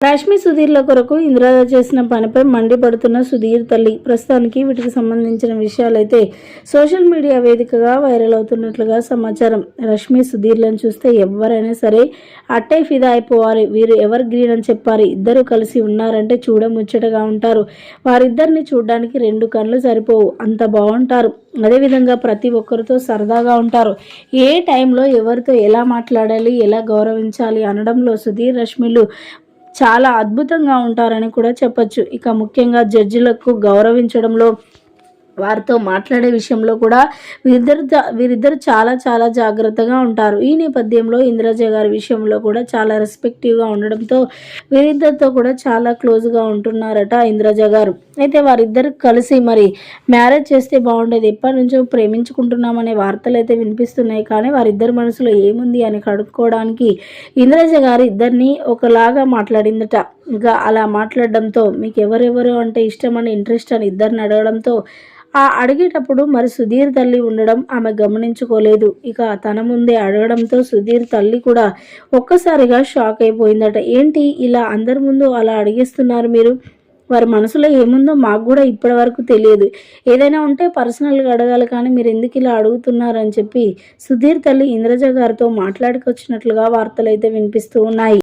రష్మి సుధీర్ల కొరకు ఇంద్రజ చేసిన పనిపై మండిపడుతున్న సుధీర్ తల్లి ప్రస్తుతానికి వీటికి సంబంధించిన విషయాలైతే సోషల్ మీడియా వేదికగా వైరల్ అవుతున్నట్లుగా సమాచారం. రష్మి సుధీర్లను చూస్తే ఎవరైనా సరే అట్టే ఫిదా అయిపోవాలి. వీరు ఎవర్ గ్రీన్ అని చెప్పారు ఇద్దరు కలిసి ఉన్నారంటే చూడముచ్చటగా ఉంటారు. వారిద్దరిని చూడడానికి రెండు కళ్ళు సరిపోవు. అంత బాగుంటారు అదేవిధంగా ప్రతి ఒక్కరితో సరదాగా ఉంటారు. ఏ టైంలో ఎవరితో ఎలా మాట్లాడాలి ఎలా గౌరవించాలి అనడంలో సుధీర్ రష్మిలు చాలా అద్భుతంగా ఉంటారని కూడా చెప్పొచ్చు. ఇక ముఖ్యంగా జడ్జిలకు గౌరవించడంలో వారితో మాట్లాడే విషయంలో కూడా వీరిద్దరు వీరిద్దరు చాలా చాలా జాగ్రత్తగా ఉంటారు. ఈ నేపథ్యంలో ఇంద్రజ గారి విషయంలో కూడా చాలా రెస్పెక్టివ్గా ఉండడంతో వీరిద్దరితో కూడా చాలా క్లోజ్గా ఉంటున్నారట ఇంద్రజ గారు. అయితే వారిద్దరు కలిసి మరి మ్యారేజ్ చేస్తే బాగుండేది. ఎప్పటి నుంచో ప్రేమించుకుంటున్నామనే వార్తలు అయితే వినిపిస్తున్నాయి. కానీ వారిద్దరి మనసులో ఏముంది అని కడుక్కోవడానికి ఇంద్రజ గారు ఇద్దరిని ఒకలాగా మాట్లాడిందట. ఇంకా అలా మాట్లాడడంతో మీకు ఎవరెవరు అంటే ఇష్టమని ఇంట్రెస్ట్ అని ఇద్దరిని అడగడంతో ఆ అడిగేటప్పుడు మరి సుధీర్ తల్లి ఉండడం ఆమె గమనించుకోలేదు. ఇక తన ముందే అడగడంతో సుధీర్ తల్లి కూడా ఒక్కసారిగా షాక్ అయిపోయిందట. ఏంటి ఇలా అందరి ముందు అలా అడిగేస్తున్నారు మీరు? వారి మనసులో ఏముందో మాకు కూడా ఇప్పటి వరకు తెలియదు. ఏదైనా ఉంటే పర్సనల్గా అడగాలి కానీ మీరు ఎందుకు ఇలా అడుగుతున్నారని చెప్పి సుధీర్ తల్లి ఇంద్రజ గారితో మాట్లాడుకొచ్చినట్లుగా వార్తలు అయితే వినిపిస్తూ ఉన్నాయి.